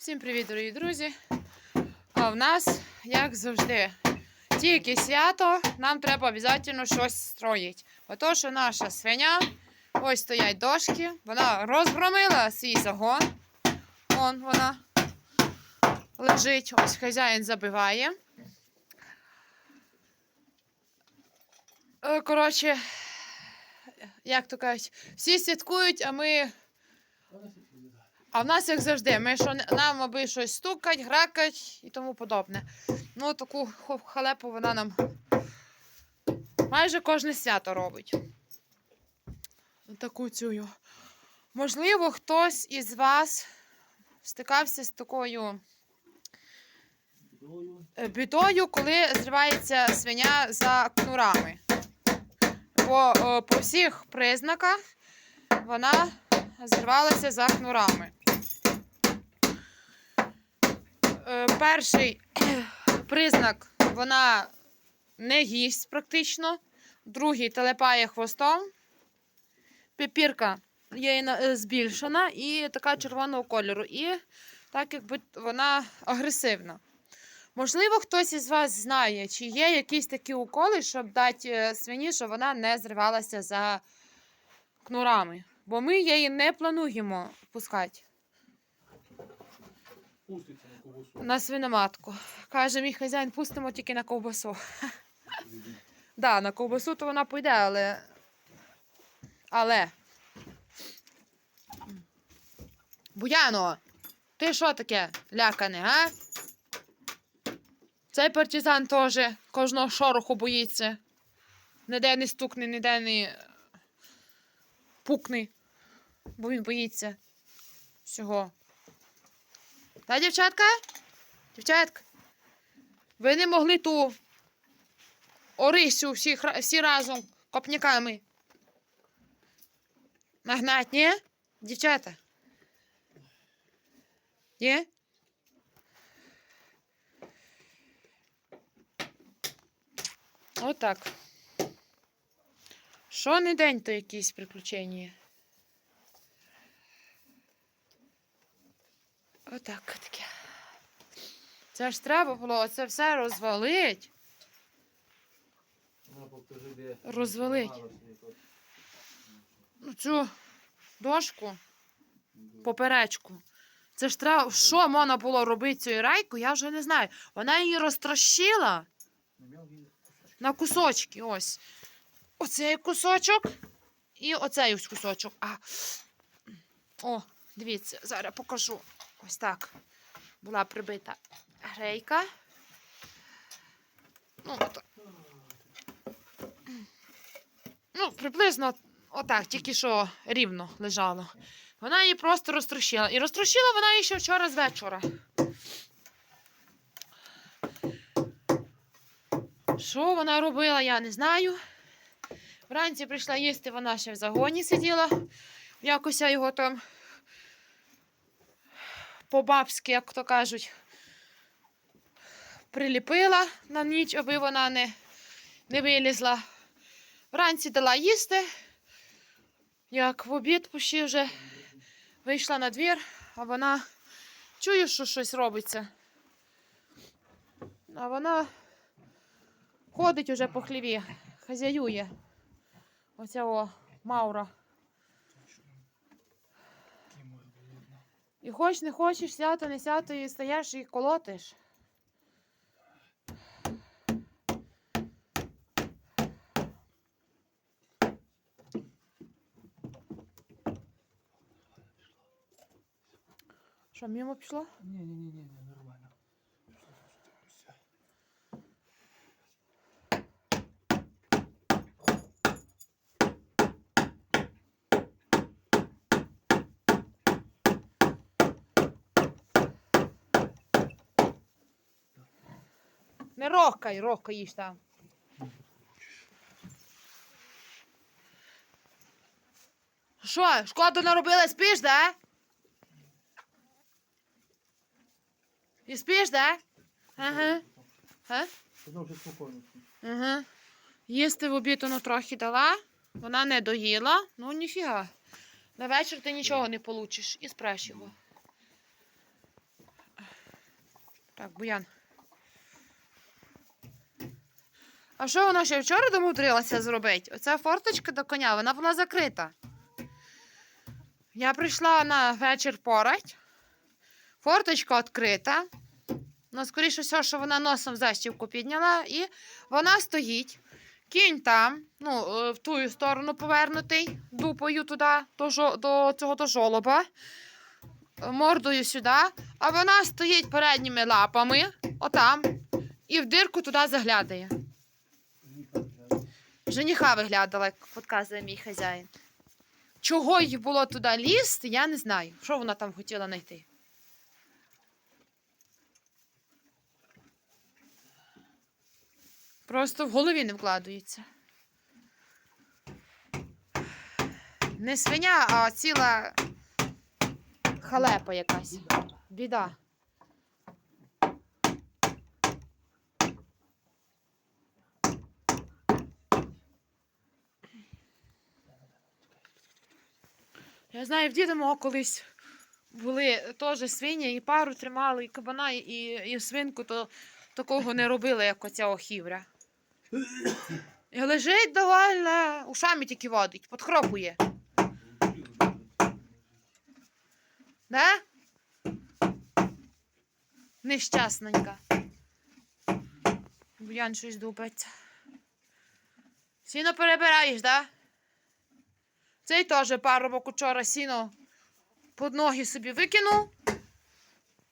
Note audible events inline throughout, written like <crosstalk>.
Всім привіт, дорогі друзі! А в нас, як завжди, тільки свято, нам треба обов'язково щось строїти. Ото, що наша свиня, ось стоять дошки, вона розгромила свій загон. Вон вона лежить, ось хазяїн забиває. Е, Коротше, як то кажуть, всі святкують, а ми а в нас, як завжди, ми що нам аби щось стукать, гракать і тому подобне. Ну, таку халепу вона нам майже кожне свято робить. Таку цю. Можливо, хтось із вас стикався з такою е, бідою, коли зривається свиня за кнурами. Бо е, по всіх признаках вона зірвалася за кнурами. Е, Перший <clears throat> признак вона не їсть практично. Другий телепає хвостом. Піпірка є е, збільшена і така червоного кольору. І так якби вона агресивна. Можливо, хтось із вас знає, чи є якісь такі уколи, щоб дати е, свині, щоб вона не зривалася за кнурами. Бо ми її не плануємо пускати Пуститься на свиноматку. Каже мій хазяїн, пустимо тільки на ковбасу. <laughs> Да, на ковбасу то вона пойде, але. Але. Буяно, ти що таке лякане, а? Цей партизан теж кожного шороху боїться. Ніде не стукне, ніде не пукне, бо він боїться всього. Та, дівчатка? Дівчатка, ви не могли ту Орисю всі, всі разом копняками нагнать, ні? Дівчата? Ні? Отак. Що не день, то якісь приключення. Отак таке. Це ж треба було це все розвалить. Покажи, де. Розвалить. Ну, Цю дошку поперечку. Це ж треба, що можна було робити цією райку, я вже не знаю. Вона її розтрощила на кусочки. Ось. Оцей кусочок і оцей ось кусочок. А. О, дивіться, зараз покажу. Ось так. Була прибита грейка. Ну, от. ну приблизно отак, тільки що рівно лежало. Вона її просто розтрощила. І розтрощила вона її ще вчора з вечора. Що вона робила, я не знаю. Вранці прийшла їсти, вона ще в загоні сиділа. Якось я його там по-бабськи, як то кажуть, приліпила на ніч, аби вона не, не вилізла. Вранці дала їсти. Як в обід пущі вже вийшла на двір, а вона чує, що щось робиться. А вона ходить уже по хліві, хазяює. Оця о Маура. І хоч не хочеш, сято, не сято, і стаєш і колотиш. Що, мимо пішло? Ні, ні, ні, ні, ні, нормально. Не рохкай, рохкай їж там. Що, шкоду наробила, спиш, да? І спиш, да? Ага. А? Одно вже спокійно. Ага. Їсти в обід воно трохи дала, вона не доїла, ну ніфіга. На вечір ти нічого не получиш і спреш його. Так, буян. А що вона ще вчора домудрилася зробити? Оця форточка до коня, вона була закрита. Я прийшла на вечір порать. Форточка відкрита. Ну, скоріше всього, що вона носом защівку підняла, і вона стоїть. Кінь там, ну, е, в ту сторону повернутий, дупою туди, до, до цього до жолоба, мордою сюди, а вона стоїть передніми лапами, отам, і в дирку туди заглядає. Жениха виглядала, як підказує мій хазяїн. Чого їй було туди лізти, я не знаю. Що вона там хотіла знайти? Просто в голові не вкладається. Не свиня, а ціла халепа якась. Біда. Я знаю, в діда мого колись були теж свині, і пару тримали, і кабана, і, і свинку, то такого не робили, як оця охівря. <coughs> І лежить довольно, ушами тільки водить, подхропує. Да? Нещасненька. Буян щось дубиться. Сіно перебираєш, да? Цей теж парубок учора сіно під ноги собі викинув.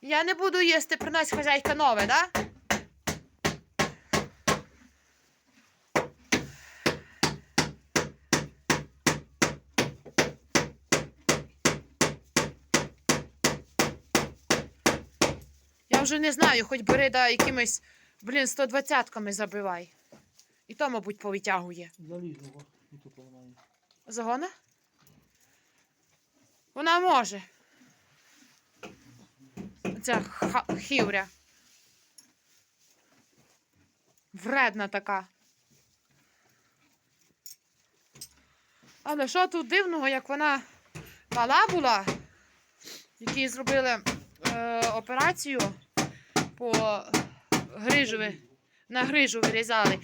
Я не буду їсти, принась хазяйка нове, да? Я вже не знаю, хоч бери да якимись, блін, 120-ками забивай. І то, мабуть, повитягує. Залізного. І то поламає. Загона? Вона може. Ця хівря. Вредна така. Але що тут дивного, як вона мала була, які зробили е, операцію по грижові, на грижу вирізали.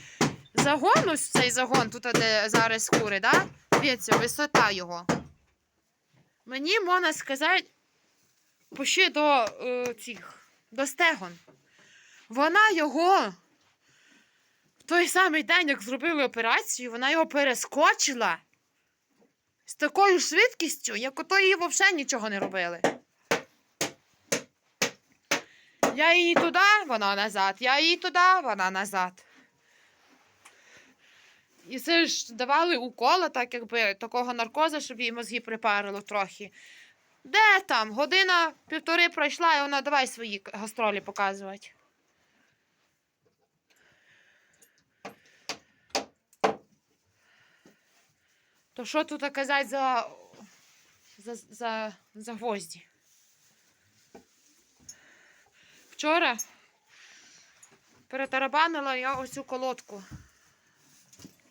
Загон, ось цей загон, тут де зараз кури, да? Дивіться, висота його. Мені можна сказати, пошли до е, цих, до стегон. Вона його в той самий день, як зробили операцію, вона його перескочила з такою швидкістю, як ото її взагалі нічого не робили. Я її туди, вона назад. Я її туди, вона назад. І це ж давали укола, так якби такого наркоза, щоб їй мозги припарило трохи. Де там? Година півтори пройшла, і вона давай свої гастролі показувати. То що тут казати за, за, за, за гвозді? Вчора перетарабанила я ось цю колодку.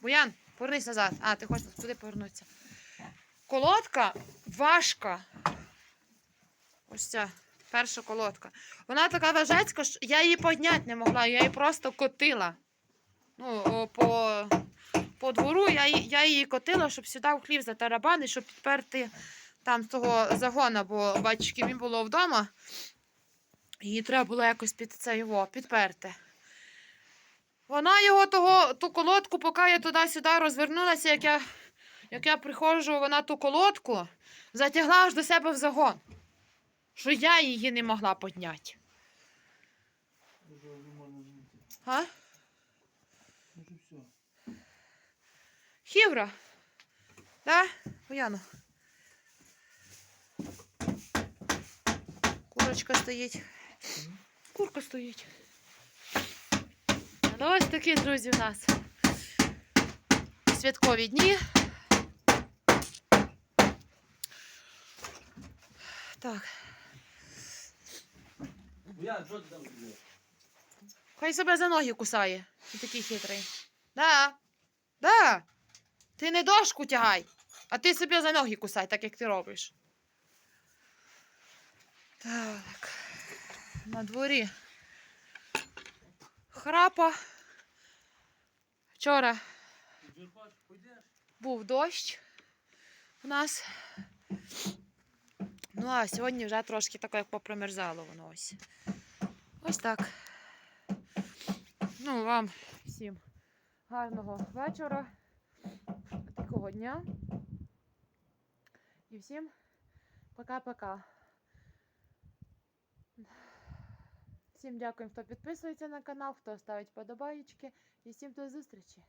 Буян, повернись назад. А, ти хочеш туди повернутися. Колодка важка. Ось ця перша колодка. Вона така важецька, що я її підняти не могла, я її просто котила. Ну, по, по двору я, я її котила, щоб сюди в хлів затарабани, щоб підперти там з того загона, бо батюшки він було вдома. Її треба було якось під це його підперти. Вона його того, ту колодку, поки я туди-сюди розвернулася, як я, як я приходжу, вона ту колодку затягла аж до себе в загон. Що я її не могла підняти. А? Хівра. Да? Уяно. Курочка стоїть. Курка стоїть. Ну, ось такі, друзі, у нас святкові дні. Так, ти хай себе за ноги кусає. Він такий хитрий. Да. Да. Ти не дошку тягай, а ти собі за ноги кусай, так як ти робиш. Так. На дворі храпа. Вчора був дощ у нас. Ну, а сьогодні вже трошки таке, як попримерзало воно ось. Ось так. Ну, вам всім гарного вечора, такого дня. І всім пока-пока. Всім дякую, хто підписується на канал, хто ставить подобаєчки. І всім до зустрічі.